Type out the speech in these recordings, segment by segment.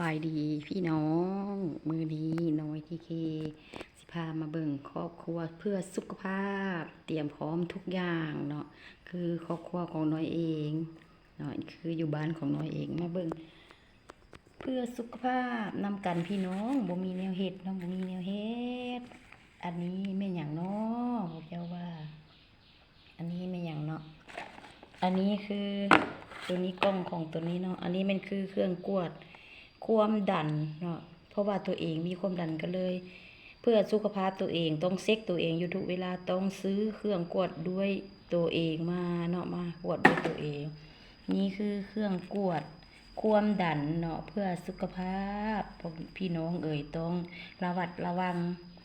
บายดีพี่น้องมือนี้น้อยทีเค สิพามาเบิ่งครอบครัวเพื่อสุขภาพ เตรียมพร้อมทุกอย่างเนาะคือครอบครัวของน้อยเองเนาะคืออยู่บ้านของน้อยเองมาเบิ่งเพื่อสุขภาพนำกันพี่น้องบ่มีแนวเฮ็ดเนาะบ่มีแนวเฮ็ดอันนี้แม่หยังเนาะบอกเจ้าว่า อันนี้แม่หยังเนาะอันนี้คือตัวนี้กล้องของตัวนี้เนาะ อันนี้มันคือเครื่องกวด ความดันเนาะเพราะว่าตัวเองมีความดันก็เลย เพื่อสุขภาพตัวเองต้องเซ็กตัวเองอยู่ทุกเวลาต้องซื้อเครื่องกวดด้วยตัวเองมาเนาะมากวดด้วยตัวเอง นี่คือเครื่องกวดความดันเนาะเพื่อสุขภาพพี่น้องเอ่ยต้องระวัดระวัง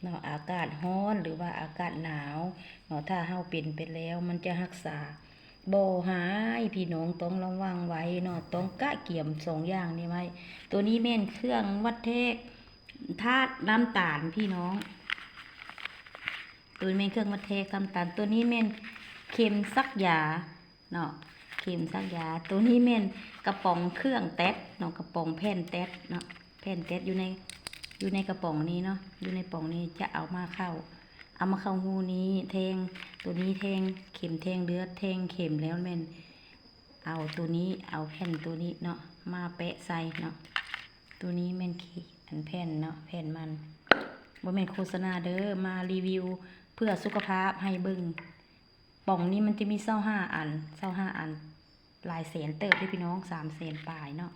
เนาะอากาศร้อนหรือว่าอากาศหนาวเนาะถ้าเฮาเป็นไปแล้วมันจะรักษา บ่หายพี่น้องต้องระวังไว้เนาะต้องกะเกี่ยมสองอย่างนี้ไว้ ตัวนี้แม่นเครื่องวัดเทกธาตุน้ำตาลพี่น้อง ตัวนี้แม่นเครื่องวัดเทกน้ำตาล ตัวนี้แม่นเข็มซักยาเนาะเข็มซักยา ตัวนี้แม่นกระป๋องเครื่องแต๊ดเนาะกระป๋องแผ่นแต๊ดเนาะแผ่นแต๊ดอยู่ในอยู่ในกระป๋องนี้เนาะอยู่ในป๋องนี้จะเอามาเข้า เอามาเข้าหูนี้แทงตัวนี้แทงเข็มแทงเลือดแทงเข็มแล้วแม่นเอาตัวนี้เอาแผ่นตัวนี้เนาะมาแปะใส่เนาะตัวนี้แม่นขีอันแผ่นเนาะแผ่นมันบ่แม่นโฆษณาเด้อมารีวิวเพื่อสุขภาพให้เบิ่งป่องนี้มันจะมีเศร้าห้าอันเศร้าห้าอันหลายแสนเติบเด้อพี่น้องสามแสนปลายเนาะ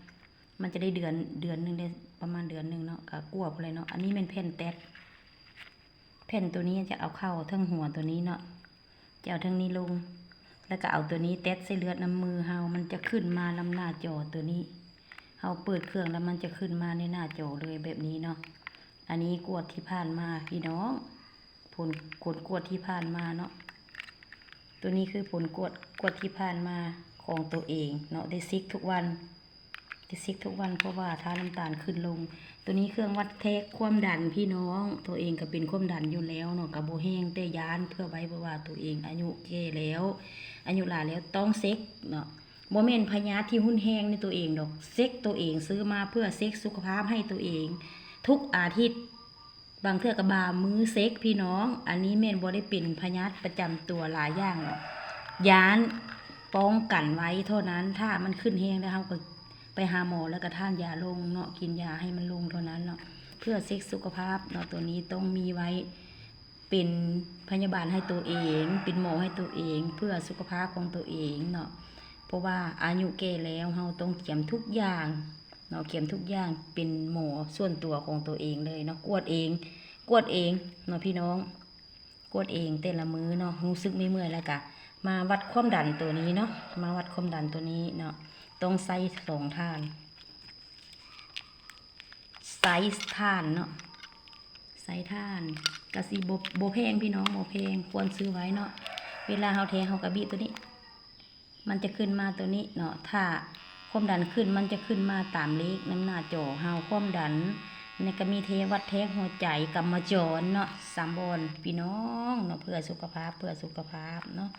มันจะได้เดือนเดือนหนึ่งได้ประมาณเดือนหนึ่งเนาะก็กลัวอะไรเนาะอันนี้เป็นแผ่นแต๊ด แผ่นตัวนี้จะเอาเข้าทั้งหัวตัวนี้เนาะจะเอาทั้งนี้ลง แล้วก็เอาตัวนี้เต็ดใส่เลือดน้ำมือเฮามันจะขึ้นมาลำหน้าจอตัวนี้เฮาเปิดเครื่องแล้วมันจะขึ้นมาในหน้าจอเลยแบบนี้เนาะอันนี้กวดที่ผ่านมาพี่น้องผลผลกวดที่ผ่านมาเนาะตัวนี้คือผลกวดกวดที่ผ่านมาของตัวเองเนาะได้ซิกทุกวันได้ซิกทุกวันเพราะว่าถ้าน้ำตาลขึ้นลง ตัวนี้เครื่องวัดเทคความดันพี่น้อง ตัวเองก็เป็นความดันอยู่แล้วเนาะกับโบแห้งแต่ยานเพื่อไว้เพราะว่าตัวเองอายุเก่แล้ว อายุหลายแล้วต้องเซ็กเนาะโมเมนพญาที่หุ้นแห้งในตัวเองดอกเซ็กตัวเองซื้อมาเพื่อเซ็กสุขภาพให้ตัวเอง ทุกอาทิตย์บางเทื่อกระบามือเซ็กพี่น้อง อันนี้เมนบ่ได้เป็นพญาประจำตัวหลายอย่างหรอกยานป้องกันไว้เท่านั้นถ้ามันขึ้นแห้งแล้วเราก็ ไปหาหมอแล้วก็ท่านยาลงเนาะกินยาให้มันลงเท่านั้นเนาะเพื่อเซ็กสุขภาพเนาะตัวนี้ต้องมีไว้เป็นพยาบาลให้ตัวเอง เป็นหมอให้ตัวเอง เพื่อสุขภาพของตัวเองเนาะเพราะว่าอายุแก่แล้วเราต้องเขียมทุกอย่างเนาะเขียมทุกอย่างเป็นหมอส่วนตัวของตัวเองเลยเนาะกวดเองกวดเองเนาะพี่น้องกวดเองแต่ละมือเนาะรู้สึกไม่เมื่อยแล้วกะมาวัดความดันตัวนี้เนาะมาวัดความดันตัวนี้เนาะ ต้องใส่สองท่านใส่ท่านเนาะใส่ท่านกะสีโบโบแพงพี่น้องโบแพงควรซื้อไว้เนาะเวลาเฮาแทงเฮากระบีตัวนี้ มันจะขึ้นมาตัวนี้เนาะถ้าความดันขึ้นมันจะขึ้นมาตามเลขน้ำหน้าจอเฮาความดันนี่ก็มีเทวัดแทงหัวใจกำมจรเนาะสามบอนพี่น้องเนาะเพื่อสุขภาพเพื่อสุขภาพเนาะ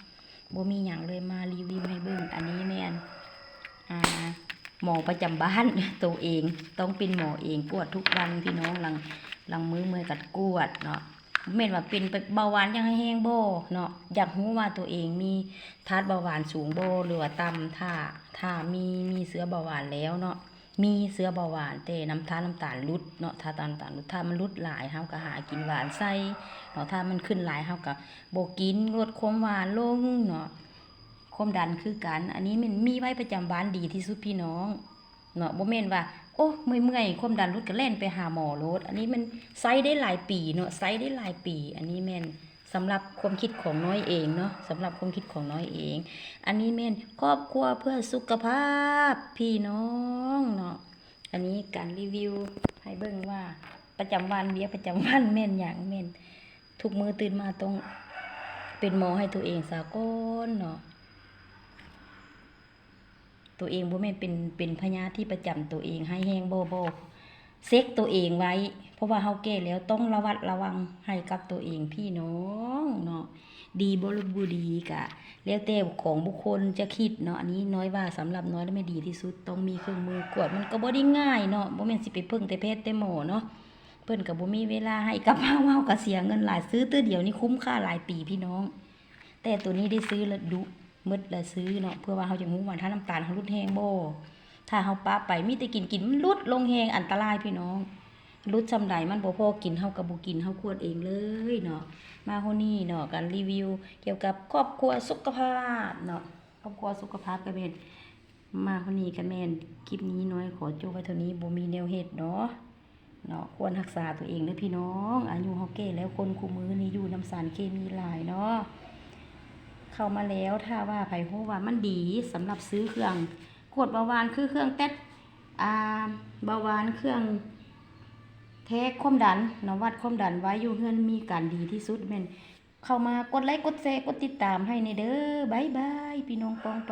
บ่มีหยังเลยมารีวิวให้เบิ่งอันนี้แม่น หมอประจำบ้านตัวเองต้องเป็นหมอเองกวดทุกวันพี่น้องหลังหลังมือมือกัดกวดเนาะเม่นว่าเป็นเบาหวานยังแห้งโบเนาะอยากรู้ว่าตัวเองมีทาดเบาหวานสูงโบหรือว่าต่ำถ้าถ้ามีมีเสื้อเบาหวานแล้วเนาะมีเสื้อเบาหวานแต่น้ำตาลน้ำตาลลดเนาะถ้าตาลน้ำตาลลดถ้ามันลดหลายเฮาก็หากินหวานใส่เนาะถ้ามันขึ้นหลายเฮาก็บ่กินลดความหวานลงเนาะ ความดันคือกัน อันนี้มันมีไว้ประจำบ้านดีที่สุดพี่น้องเนาะบ่แม่นว่า โอ้เมื่อยๆความดันลดก็แล่นไปหาหมอลดอันนี้มันไซได้หลายปีเนาะไซได้หลายปี อันนี้แม่นสำหรับความคิดของน้อยเองเนาะสำหรับความคิดของน้อยเอง อันนี้แม่นครอบครัวเพื่อสุขภาพพี่น้องเนาะอันนี้การรีวิวให้เบิ่งว่าประจำวันเวียประจำวันแม่นอย่างแม่นทุกมือตื่นมาต้องเป็นหมอให้ตัวเองสากลเนาะ ตัวเองบ่แม่นเป็นเป็นพญาที่ประจำตัวเองให้แห้งโบโบเซ็กตัวเองไว้ เพราะว่าเฮาแก่แล้วต้องระวัดระวังให้กับตัวเองพี่น้องเนาะดีบ่หรือบ่ดีกะ แล้วแต่ของบุคคลจะคิดเนาะอันนี้น้อยว่าสำหรับน้อยแล้วไม่ดีที่สุดต้องมีเครื่องมือกวดมันก็บ่ได้ง่ายเนาะบ่แม่นสิไปพึ่งแต่แพทย์แต่หมอเนาะเพิ่นก็บ่มีเวลาให้กับเฮาเฮาก็เสียเงินหลายซื้อตัวเดียวนี่คุ้มค่าหลายปีพี่น้อง แต่ตัวนี้ได้ซื้อแล้วดุ มืดแล้วซื้อเนาะเพื่อว่าเฮาจะรู้ว่าถ้าน้ำตาลเฮาลดแฮงบ่ถ้าเฮาปะไปมีแต่กินกินมันลดลงแฮงอันตรายพี่น้องลดซำใดมันบ่พอกินเฮาก็บ่กินเฮาควรเองเลยเนาะมาคนนี้เนาะการรีวิว เกี่ยวกับครอบครัวสุขภาพเนาะครอบครัวสุขภาพก็เป็นมาคนนี้กันแม่นคลิปนี้น้อยขอจบไว้เท่านี้บ่มีแนวเฮ็ดเนาะเนาะควรรักษาตัวเองเด้อพี่น้อง อายุเฮาแก่แล้วคนคู่มือนี่อยู่น้ำสารเคมีหลายเนาะ เข้ามาแล้วถ้าว่าไผฮู้ว่ามันดีสำหรับซื้อเครื่องกวดเบาหวานคือเครื่องเต็ดอ่าเบาหวานเครื่องเทคความดันนวัดความดันไว้อยู่เฮือนมีการดีที่สุดแม่นเข้ามากดไลค์กดแชร์กดติดตามให้ในเด้อบายบายพี่น้องปองป